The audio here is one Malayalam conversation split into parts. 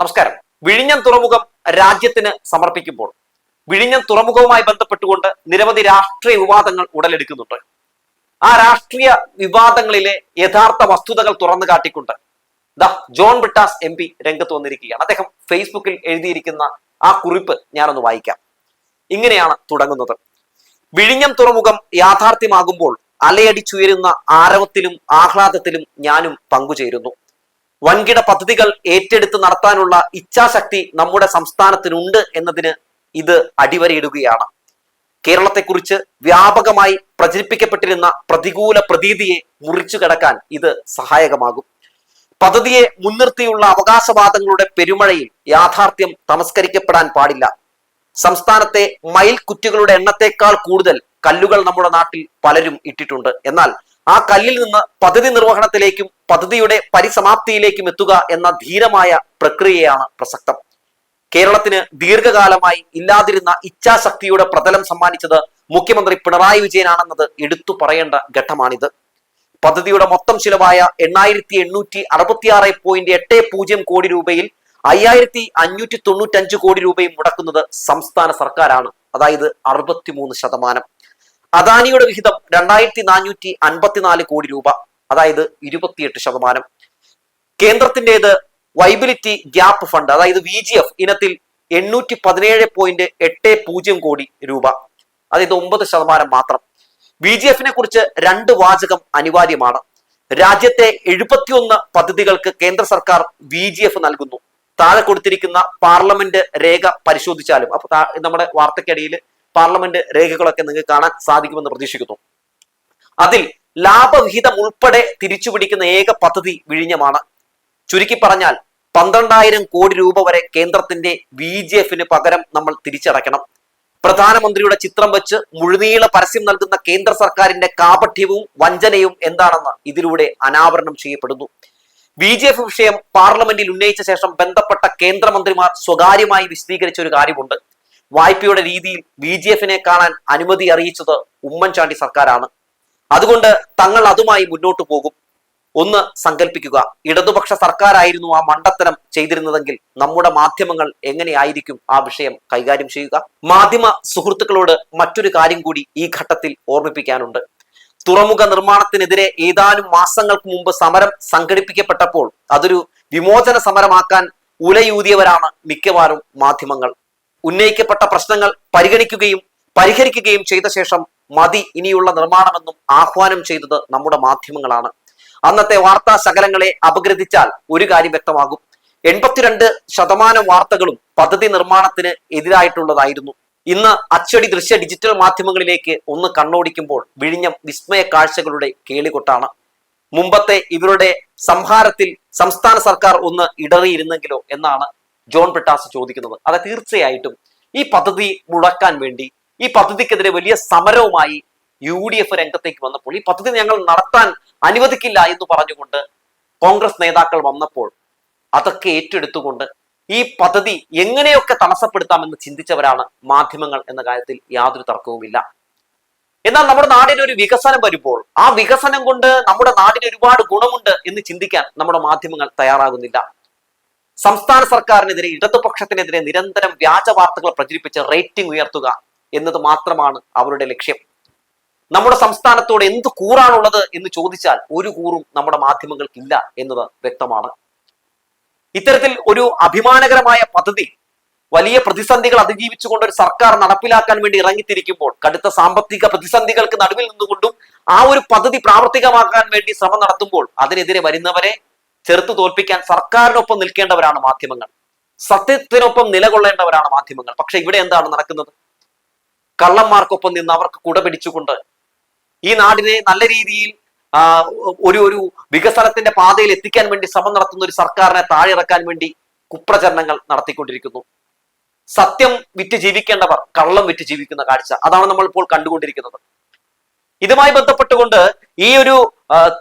നമസ്കാരം. വിഴിഞ്ഞം തുറമുഖം രാജ്യത്തിന് സമർപ്പിക്കുമ്പോൾ വിഴിഞ്ഞം തുറമുഖവുമായി ബന്ധപ്പെട്ടുകൊണ്ട് നിരവധി രാഷ്ട്രീയ വിവാദങ്ങൾ ഉടലെടുക്കുന്നുണ്ട്. ആ രാഷ്ട്രീയ വിവാദങ്ങളിലെ യഥാർത്ഥ വസ്തുതകൾ തുറന്നു കാട്ടിക്കൊണ്ട് the John Brittas M P രംഗത്ത് വന്നിരിക്കുകയാണ്. അദ്ദേഹം ഫേസ്ബുക്കിൽ എഴുതിയിരിക്കുന്ന ആ കുറിപ്പ് ഞാനൊന്ന് വായിക്കാം. ഇങ്ങനെയാണ് തുടങ്ങുന്നത്. വിഴിഞ്ഞം തുറമുഖം യാഥാർത്ഥ്യമാകുമ്പോൾ അലയടിച്ചുയരുന്ന ആരവത്തിലും ആഹ്ലാദത്തിലും ഞാനും പങ്കുചേരുന്നു. വൻകിട പദ്ധതികൾ ഏറ്റെടുത്ത് നടത്താനുള്ള ഇച്ഛാശക്തി നമ്മുടെ സംസ്ഥാനത്തിനുണ്ട് എന്നതിന് ഇത് അടിവരയിടുകയാണ്. കേരളത്തെക്കുറിച്ച് വ്യാപകമായി പ്രചരിപ്പിക്കപ്പെട്ടിരുന്ന പ്രതികൂല പ്രതീതിയെ മുറിച്ചു കിടക്കാൻ ഇത് സഹായകമാകും. പദ്ധതിയെ മുൻനിർത്തിയുള്ള അവകാശവാദങ്ങളുടെ പെരുമഴയിൽ യാഥാർത്ഥ്യം തമസ്കരിക്കപ്പെടാൻ പാടില്ല. സംസ്ഥാനത്തെ മയിൽ കുറ്റികളുടെ എണ്ണത്തേക്കാൾ കൂടുതൽ കല്ലുകൾ നമ്മുടെ നാട്ടിൽ പലരും ഇട്ടിട്ടുണ്ട്. എന്നാൽ ആ കല്ലിൽ നിന്ന് പദ്ധതി നിർവഹണത്തിലേക്കും പദ്ധതിയുടെ പരിസമാപ്തിയിലേക്കും എത്തുക എന്ന ധീരമായ പ്രക്രിയയാണ് പ്രസക്തം. കേരളത്തിന് ദീർഘകാലമായി ഇല്ലാതിരുന്ന ഇച്ഛാശക്തിയുടെ പ്രതലം സമ്മാനിച്ചത് മുഖ്യമന്ത്രി പിണറായി വിജയനാണെന്നത് എടുത്തു പറയേണ്ട ഘട്ടമാണിത്. പദ്ധതിയുടെ മൊത്തം ചിലവായ എണ്ണായിരത്തി എണ്ണൂറ്റി അറുപത്തിയാറ് പോയിന്റ് എട്ട് പൂജ്യം കോടി രൂപയിൽ അയ്യായിരത്തി അഞ്ഞൂറ്റി തൊണ്ണൂറ്റഞ്ച് കോടി രൂപയും മുടക്കുന്നത് സംസ്ഥാന സർക്കാരാണ്. അതായത് അറുപത്തിമൂന്ന് ശതമാനം. അദാനിയുടെ വിഹിതം രണ്ടായിരത്തി നാനൂറ്റി അൻപത്തിനാല് കോടി രൂപ അതായത് ഇരുപത്തിയെട്ട് ശതമാനം. കേന്ദ്രത്തിന്റെത് വൈബിലിറ്റി ഗ്യാപ്പ് ഫണ്ട് അതായത് വി ജി എഫ് ഇനത്തിൽ എണ്ണൂറ്റി പതിനേഴ് പോയിന്റ് എട്ട് പൂജ്യം കോടി രൂപ. അതായത് ഒമ്പത് ശതമാനം മാത്രം. വി ജി എഫിനെ കുറിച്ച് രണ്ട് വാചകം അനിവാര്യമാണ്. രാജ്യത്തെ എഴുപത്തിയൊന്ന് പദ്ധതികൾക്ക് കേന്ദ്ര സർക്കാർ വി ജി എഫ് നൽകുന്നു. താഴെ കൊടുത്തിരിക്കുന്ന പാർലമെന്റ് രേഖ പരിശോധിച്ചാലും അപ്പൊ നമ്മുടെ വാർത്തയ്ക്കടിയിൽ പാർലമെന്റ് രേഖകളൊക്കെ നിങ്ങൾക്ക് കാണാൻ സാധിക്കുമെന്ന് പ്രതീക്ഷിക്കുന്നു. അതിൽ ലാഭവിഹിതം ഉൾപ്പെടെ തിരിച്ചുപിടിക്കുന്ന ഏക പദ്ധതി വിഴിഞ്ഞമാണ്. ചുരുക്കി പറഞ്ഞാൽ പന്ത്രണ്ടായിരം കോടി രൂപ വരെ കേന്ദ്രത്തിന്റെ വി ജി എഫിന് പകരം നമ്മൾ തിരിച്ചടയ്ക്കണം. പ്രധാനമന്ത്രിയുടെ ചിത്രം വെച്ച് മുഴുനീള പരസ്യം നൽകുന്ന കേന്ദ്ര സർക്കാരിന്റെ കാപഠ്യവും വഞ്ചനയും എന്താണെന്ന് ഇതിലൂടെ അനാവരണം ചെയ്യപ്പെടുന്നു. ബി ജെ എഫ് വിഷയം പാർലമെന്റിൽ ഉന്നയിച്ച ശേഷം ബന്ധപ്പെട്ട കേന്ദ്രമന്ത്രിമാർ സ്വകാര്യമായി വിശദീകരിച്ച ഒരു കാര്യമുണ്ട്. വായ്പയുടെ രീതിയിൽ ബി ജെ എഫിനെ കാണാൻ അനുമതി അറിയിച്ചത് ഉമ്മൻചാണ്ടി സർക്കാരാണ്. അതുകൊണ്ട് തങ്ങൾ അതുമായി മുന്നോട്ട് പോകും. ഒന്ന് സങ്കല്പിക്കുക ഇടതുപക്ഷ സർക്കാരായിരുന്നു ആ മണ്ടത്തരം ചെയ്തിരുന്നതെങ്കിൽ നമ്മുടെ മാധ്യമങ്ങൾ എങ്ങനെയായിരിക്കും ആ വിഷയം കൈകാര്യം ചെയ്യുക? മാധ്യമ സുഹൃത്തുക്കളോട് മറ്റൊരു കാര്യം കൂടി ഈ ഘട്ടത്തിൽ ഓർമ്മിപ്പിക്കാനുണ്ട്. തുറമുഖ നിർമ്മാണത്തിനെതിരെ ഏതാനും മാസങ്ങൾക്ക് മുമ്പ് സമരം സംഘടിപ്പിക്കപ്പെട്ടപ്പോൾ അതൊരു വിമോചന സമരമാക്കാൻ ഉലയൂതിയവരാണ് മിക്കവാറും മാധ്യമങ്ങൾ. ഉന്നയിക്കപ്പെട്ട പ്രശ്നങ്ങൾ പരിഗണിക്കുകയും പരിഹരിക്കുകയും ചെയ്ത ശേഷം മതി ഇനിയുള്ള നിർമ്മാണമെന്നും ആഹ്വാനം ചെയ്തത് നമ്മുടെ മാധ്യമങ്ങളാണ്. അന്നത്തെ വാർത്താ ശകലങ്ങളെ അപഗ്രഥിച്ചാൽ ഒരു കാര്യം വ്യക്തമാകും. എൺപത്തിരണ്ട് ശതമാനം വാർത്തകളും പദ്ധതി നിർമ്മാണത്തിന് എതിരായിട്ടുള്ളതായിരുന്നു. ഇന്ന് അച്ചടി ദൃശ്യ ഡിജിറ്റൽ മാധ്യമങ്ങളിലേക്ക് ഒന്ന് കണ്ണോടിക്കുമ്പോൾ വിഴിഞ്ഞം വിസ്മയ കാഴ്ചകളുടെ കേളികൊട്ടാണ്. മുമ്പത്തെ ഇവരുടെ സംഹാരത്തിൽ സംസ്ഥാന സർക്കാർ ഒന്ന് ഇടറിയിരുന്നെങ്കിലോ എന്നാണ് ജോൺ ബ്രിട്ടാസ് ചോദിക്കുന്നത്. അത് തീർച്ചയായിട്ടും ഈ പദ്ധതി മുടക്കാൻ വേണ്ടി ഈ പദ്ധതിക്കെതിരെ വലിയ സമരവുമായി യു ഡി എഫ് രംഗത്തേക്ക് വന്നപ്പോൾ ഈ പദ്ധതി ഞങ്ങൾ നടത്താൻ അനുവദിക്കില്ല എന്ന് പറഞ്ഞുകൊണ്ട് കോൺഗ്രസ് നേതാക്കൾ വന്നപ്പോൾ അതൊക്കെ ഏറ്റെടുത്തുകൊണ്ട് ഈ പദ്ധതി എങ്ങനെയൊക്കെ തടസ്സപ്പെടുത്താമെന്ന് ചിന്തിച്ചവരാണ് മാധ്യമങ്ങൾ എന്ന കാര്യത്തിൽ യാതൊരു തർക്കവുമില്ല. എന്നാൽ നമ്മുടെ നാടിന് ഒരു വികസനം വരുമ്പോൾ ആ വികസനം കൊണ്ട് നമ്മുടെ നാടിന് ഒരുപാട് ഗുണമുണ്ട് എന്ന് ചിന്തിക്കാൻ നമ്മുടെ മാധ്യമങ്ങൾ തയ്യാറാകുന്നില്ല. സംസ്ഥാന സർക്കാരിനെതിരെ ഇടതുപക്ഷത്തിനെതിരെ നിരന്തരം വ്യാജ വാർത്തകൾ പ്രചരിപ്പിച്ച് റേറ്റിംഗ് ഉയർത്തുക എന്നത് മാത്രമാണ് അവരുടെ ലക്ഷ്യം. നമ്മുടെ സംസ്ഥാനത്തോട് എന്ത് കൂറാണുള്ളത് എന്ന് ചോദിച്ചാൽ ഒരു കൂറും നമ്മുടെ മാധ്യമങ്ങൾക്കില്ല എന്നത് വ്യക്തമാണ്. ഇത്തരത്തിൽ ഒരു അഭിമാനകരമായ പദ്ധതി വലിയ പ്രതിസന്ധികൾ അതിജീവിച്ചുകൊണ്ട് ഒരു സർക്കാർ നടപ്പിലാക്കാൻ വേണ്ടി ഇറങ്ങിത്തിരിക്കുമ്പോൾ കടുത്ത സാമ്പത്തിക പ്രതിസന്ധികൾക്ക് നടുവിൽ നിന്നുകൊണ്ടും ആ ഒരു പദ്ധതി പ്രാവർത്തികമാക്കാൻ വേണ്ടി ശ്രമം നടത്തുമ്പോൾ അതിനെതിരെ വരുന്നവരെ ചെറുത്തു തോൽപ്പിക്കാൻ സർക്കാരിനൊപ്പം നിൽക്കേണ്ടവരാണ് മാധ്യമങ്ങൾ. സത്യത്തിനൊപ്പം നിലകൊള്ളേണ്ടവരാണ് മാധ്യമങ്ങൾ. പക്ഷെ ഇവിടെ എന്താണ് നടക്കുന്നത്? കള്ളന്മാർക്കൊപ്പം നിന്ന് അവർക്ക് കുട പിടിച്ചുകൊണ്ട് ഈ നാടിനെ നല്ല രീതിയിൽ ഒരു ഒരു വികസനത്തിന്റെ പാതയിൽ എത്തിക്കാൻ വേണ്ടി ശ്രമം നടത്തുന്ന ഒരു സർക്കാരിനെ താഴെ ഇറക്കാൻ വേണ്ടി കുപ്രചരണങ്ങൾ നടത്തിക്കൊണ്ടിരിക്കുന്നു. സത്യം വിറ്റ് ജീവിക്കേണ്ടവർ കള്ളം വിറ്റ് ജീവിക്കുന്ന കാഴ്ച. അതാണ് നമ്മൾ ഇപ്പോൾ കണ്ടുകൊണ്ടിരിക്കുന്നത്. ഇതുമായി ബന്ധപ്പെട്ടുകൊണ്ട് ഈ ഒരു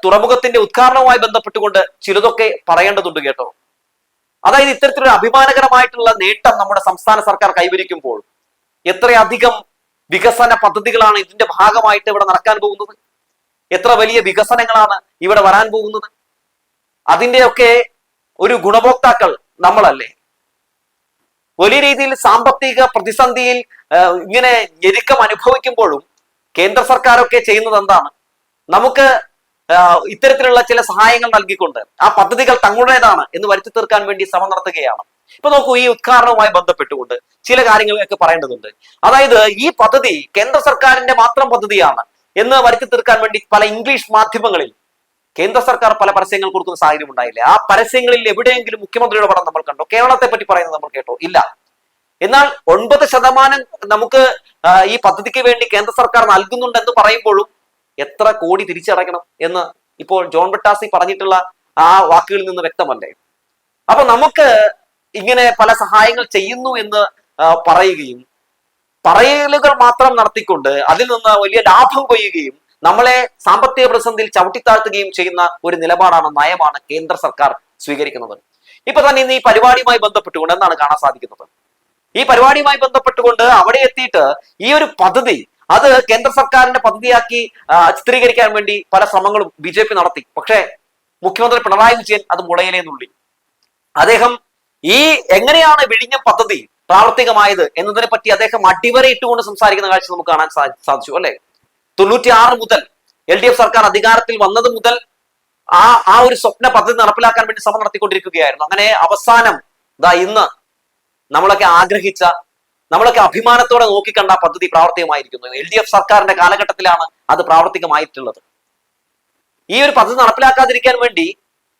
തുറമുഖത്തിന്റെ ഉദ്ഘാടനവുമായി ബന്ധപ്പെട്ടുകൊണ്ട് ചിലതൊക്കെ പറയേണ്ടതുണ്ട് കേട്ടോ. അതായത് ഇത്തരത്തിലൊരു അഭിമാനകരമായിട്ടുള്ള നേട്ടം നമ്മുടെ സംസ്ഥാന സർക്കാർ കൈവരിക്കുമ്പോൾ എത്രയധികം വികസന പദ്ധതികളാണ് ഇതിന്റെ ഭാഗമായിട്ട് ഇവിടെ നടക്കാൻ പോകുന്നത്? എത്ര വലിയ വികസനങ്ങളാണ് ഇവിടെ വരാൻ പോകുന്നത്? അതിന്റെയൊക്കെ ഒരു ഗുണഭോക്താക്കൾ നമ്മളല്ലേ? വലിയ രീതിയിൽ സാമ്പത്തിക പ്രതിസന്ധിയിൽ ഇങ്ങനെ ഞെരുക്കം അനുഭവിക്കുമ്പോഴും കേന്ദ്ര സർക്കാരൊക്കെ ചെയ്യുന്നത് എന്താണ്? നമുക്ക് ഇത്തരത്തിലുള്ള ചില സഹായങ്ങൾ നൽകിക്കൊണ്ട് ആ പദ്ധതികൾ തങ്ങളുടേതാണ് എന്ന് വരുത്തി തീർക്കാൻ വേണ്ടി ശ്രമം നടത്തുകയാണ്. ഇപ്പൊ നോക്കൂ ഈ ഉദ്ഘാടനവുമായി ബന്ധപ്പെട്ടുകൊണ്ട് ചില കാര്യങ്ങളൊക്കെ പറയേണ്ടതുണ്ട്. അതായത് ഈ പദ്ധതി കേന്ദ്ര സർക്കാരിന്റെ മാത്രം പദ്ധതിയാണ് എന്ന് വരുത്തി തീർക്കാൻ വേണ്ടി പല ഇംഗ്ലീഷ് മാധ്യമങ്ങളിൽ കേന്ദ്ര സർക്കാർ പല പരസ്യങ്ങൾ കൊടുക്കുന്ന സാഹചര്യം ഉണ്ടായില്ല? ആ പരസ്യങ്ങളിൽ എവിടെയെങ്കിലും മുഖ്യമന്ത്രിയുടെ പടം നമ്മൾ കണ്ടോ? കേരളത്തെ പറ്റി പറയുന്നത് നമ്മൾ കേട്ടോ? ഇല്ല. എന്നാൽ ഒൻപത് ശതമാനം നമുക്ക് ഈ പദ്ധതിക്ക് വേണ്ടി കേന്ദ്ര സർക്കാർ നൽകുന്നുണ്ടെന്ന് പറയുമ്പോഴും എത്ര കോടി തിരിച്ചടയ്ക്കണം എന്ന് ഇപ്പോൾ ജോൺ ബട്ടാസി പറഞ്ഞിട്ടുള്ള ആ വാക്കുകളിൽ നിന്ന് വ്യക്തമല്ലേ? അപ്പൊ നമുക്ക് ഇങ്ങനെ പല സഹായങ്ങൾ ചെയ്യുന്നു എന്ന് പറയുകയും പറയലുകൾ മാത്രം നടത്തിക്കൊണ്ട് അതിൽ നിന്ന് വലിയ ലാഭം കൊയ്യുകയും നമ്മളെ സാമ്പത്തിക പ്രതിസന്ധിയിൽ ചവിട്ടിത്താഴ്ത്തുകയും ചെയ്യുന്ന ഒരു നിലപാടാണ് നയമാണ് കേന്ദ്ര സർക്കാർ സ്വീകരിക്കുന്നത്. ഇപ്പൊ തന്നെ ഇന്ന് ഈ പരിപാടിയുമായി ബന്ധപ്പെട്ടുകൊണ്ട് എന്താണ് കാണാൻ സാധിക്കുന്നത്? ഈ പരിപാടിയുമായി ബന്ധപ്പെട്ടുകൊണ്ട് അവിടെ എത്തിയിട്ട് ഈ ഒരു പദ്ധതി അത് കേന്ദ്ര സർക്കാരിന്റെ പദ്ധതിയാക്കി ചിത്രീകരിക്കാൻ വേണ്ടി പല ശ്രമങ്ങളും ബി ജെ പി നടത്തി. പക്ഷേ മുഖ്യമന്ത്രി പിണറായി വിജയൻ അത് മുളയിലേ നുള്ളി. അദ്ദേഹം ഈ എങ്ങനെയാണ് വിഴിഞ്ഞ പദ്ധതി പ്രാവർത്തികമായത് എന്നതിനെ പറ്റി അദ്ദേഹം അടിവരയിട്ടുകൊണ്ട് സംസാരിക്കുന്ന കാഴ്ച നമുക്ക് കാണാൻ സാധിച്ചു അല്ലെ? തൊണ്ണൂറ്റി ആറ് മുതൽ എൽ ഡി എഫ് സർക്കാർ അധികാരത്തിൽ വന്നത് മുതൽ ആ ആ ഒരു സ്വപ്ന പദ്ധതി നടപ്പിലാക്കാൻ വേണ്ടി ശ്രമം നടത്തിക്കൊണ്ടിരിക്കുകയായിരുന്നു. അങ്ങനെ അവസാനം ഇന്ന് നമ്മളൊക്കെ ആഗ്രഹിച്ച നമ്മളൊക്കെ അഭിമാനത്തോടെ നോക്കിക്കണ്ട പദ്ധതി പ്രാവർത്തികമായിരിക്കുന്നു. എൽ ഡി എഫ് സർക്കാരിന്റെ കാലഘട്ടത്തിലാണ് അത് പ്രാവർത്തികമായിട്ടുള്ളത്. ഈ ഒരു പദ്ധതി നടപ്പിലാക്കാതിരിക്കാൻ വേണ്ടി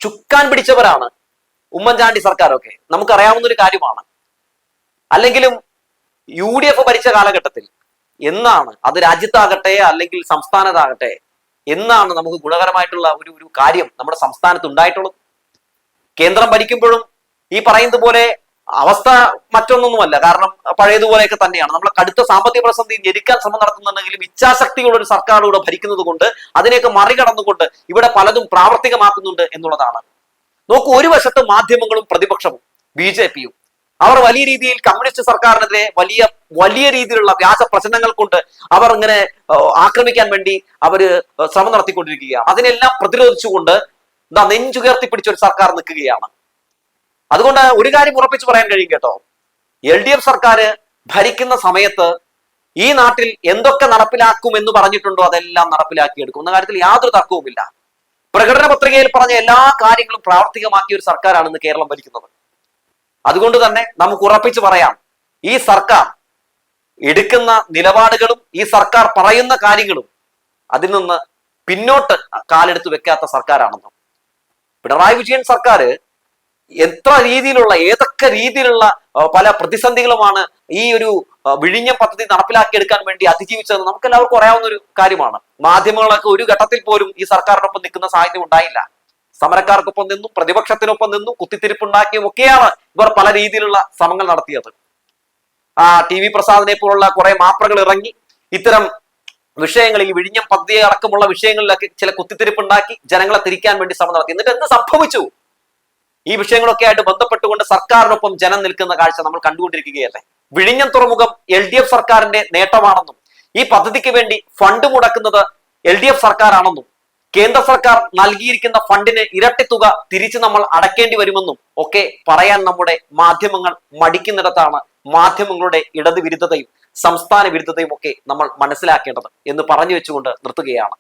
ചുക്കാൻ പിടിച്ചവരാണ് ഉമ്മൻചാണ്ടി സർക്കാരൊക്കെ. നമുക്കറിയാവുന്ന ഒരു കാര്യമാണ്. അല്ലെങ്കിലും യു ഡി എഫ് ഭരിച്ച കാലഘട്ടത്തിൽ എന്നാണ് അത് രാജ്യത്താകട്ടെ അല്ലെങ്കിൽ സംസ്ഥാനത്താകട്ടെ എന്നാണ് നമുക്ക് ഗുണകരമായിട്ടുള്ള ഒരു ഒരു കാര്യം നമ്മുടെ സംസ്ഥാനത്ത് ഉണ്ടായിട്ടുള്ളത്. കേന്ദ്രം ഭരിക്കുമ്പോഴും ഈ പറയുന്നത് പോലെ അവസ്ഥ മറ്റൊന്നൊന്നുമല്ല. കാരണം പഴയതുപോലെയൊക്കെ തന്നെയാണ്. നമ്മൾ കടുത്ത സാമ്പത്തിക പ്രതിസന്ധി ഞെരുക്കാൻ ശ്രമം നടത്തുന്നുണ്ടെങ്കിലും ഇച്ഛാശക്തിയുള്ള ഒരു സർക്കാരിലൂടെ ഭരിക്കുന്നത് കൊണ്ട് അതിനെയൊക്കെ മറികടന്നുകൊണ്ട് ഇവിടെ പലതും പ്രാവർത്തികമാക്കുന്നുണ്ട് എന്നുള്ളതാണ്. നോക്കൂ ഒരു വശത്ത് മാധ്യമങ്ങളും പ്രതിപക്ഷവും ബി ജെ പിയും. അവർ വലിയ രീതിയിൽ കമ്മ്യൂണിസ്റ്റ് സർക്കാരിനെതിരെ വലിയ വലിയ രീതിയിലുള്ള വ്യാജ പ്രശ്നങ്ങൾ കൊണ്ട് അവർ ഇങ്ങനെ ആക്രമിക്കാൻ വേണ്ടി അവർ ശ്രമം നടത്തിക്കൊണ്ടിരിക്കുകയാണ്. അതിനെല്ലാം പ്രതിരോധിച്ചുകൊണ്ട് നെഞ്ചുയർത്തി പിടിച്ച ഒരു സർക്കാർ നിൽക്കുകയാണ്. അതുകൊണ്ട് ഒരു കാര്യം ഉറപ്പിച്ചു പറയാൻ കഴിയും കേട്ടോ. എൽ ഡി എഫ് സർക്കാർ ഭരിക്കുന്ന സമയത്ത് ഈ നാട്ടിൽ എന്തൊക്കെ നടപ്പിലാക്കും എന്ന് പറഞ്ഞിട്ടുണ്ടോ അതെല്ലാം നടപ്പിലാക്കിയെടുക്കും. എന്ന കാര്യത്തിൽ യാതൊരു തർക്കവുമില്ല. പ്രകടന പത്രികയിൽ പറഞ്ഞ എല്ലാ കാര്യങ്ങളും പ്രാവർത്തികമാക്കിയ ഒരു സർക്കാരാണ് ഇന്ന് കേരളം ഭരിക്കുന്നത്. അതുകൊണ്ട് തന്നെ നമുക്ക് ഉറപ്പിച്ചു പറയാം ഈ സർക്കാർ എടുക്കുന്ന നിലപാടുകളും ഈ സർക്കാർ പറയുന്ന കാര്യങ്ങളും അതിൽ നിന്ന് പിന്നോട്ട് കാലെടുത്ത് വെക്കാത്ത സർക്കാരാണെന്നും. പിണറായി വിജയൻ സർക്കാർ എത്ര രീതിയിലുള്ള ഏതൊക്കെ രീതിയിലുള്ള പല പ്രതിസന്ധികളുമാണ് ഈ ഒരു വിഴിഞ്ഞ പദ്ധതി നടപ്പിലാക്കിയെടുക്കാൻ വേണ്ടി അതിജീവിച്ചതെന്ന് നമുക്ക് എല്ലാവർക്കും അറിയാവുന്ന ഒരു കാര്യമാണ്. മാധ്യമങ്ങളൊക്കെ ഒരു ഘട്ടത്തിൽ പോലും ഈ സർക്കാരിനൊപ്പം നിൽക്കുന്ന സാഹചര്യം ഉണ്ടായില്ല. സമരക്കാർക്കൊപ്പം നിന്നും പ്രതിപക്ഷത്തിനൊപ്പം നിന്നും കുത്തിത്തിരിപ്പുണ്ടാക്കിയും ഒക്കെയാണ് ഇവർ പല രീതിയിലുള്ള ശ്രമങ്ങൾ നടത്തിയത്. ആ ടി വി പ്രസാദിനെ പോലുള്ള കുറെ മാപ്രകൾ ഇറങ്ങി ഇത്തരം വിഷയങ്ങളിൽ വിഴിഞ്ഞം പദ്ധതി അടക്കമുള്ള വിഷയങ്ങളിലൊക്കെ ചില കുത്തിത്തിരിപ്പുണ്ടാക്കി ജനങ്ങളെ തിരിക്കാൻ വേണ്ടി ശ്രമം നടത്തി. എന്നിട്ട് എന്ത് സംഭവിച്ചു? ഈ വിഷയങ്ങളൊക്കെ ആയിട്ട് ബന്ധപ്പെട്ടുകൊണ്ട് സർക്കാരിനൊപ്പം ജനം നിൽക്കുന്ന കാഴ്ച നമ്മൾ കണ്ടുകൊണ്ടിരിക്കുകയല്ലേ? വിഴിഞ്ഞം തുറമുഖം എൽ ഡി എഫ് സർക്കാരിന്റെ നേട്ടമാണെന്നും ഈ പദ്ധതിക്ക് വേണ്ടി ഫണ്ട് മുടക്കുന്നത് എൽ ഡി എഫ് സർക്കാരാണെന്നും കേന്ദ്ര സർക്കാർ നൽകിയിരിക്കുന്ന ഫണ്ടിന് ഇരട്ടി തുക തിരിച്ചു നമ്മൾ അടക്കേണ്ടി വരുമെന്നും ഒക്കെ പറയാൻ നമ്മുടെ മാധ്യമങ്ങൾ മടിക്കുന്നിടത്താണ് മാധ്യമങ്ങളുടെ ഇടത് വിരുദ്ധതയും സംസ്ഥാന വിരുദ്ധതയും ഒക്കെ നമ്മൾ മനസ്സിലാക്കേണ്ടത് എന്ന് പറഞ്ഞു വെച്ചുകൊണ്ട് നിർത്തുകയാണ്.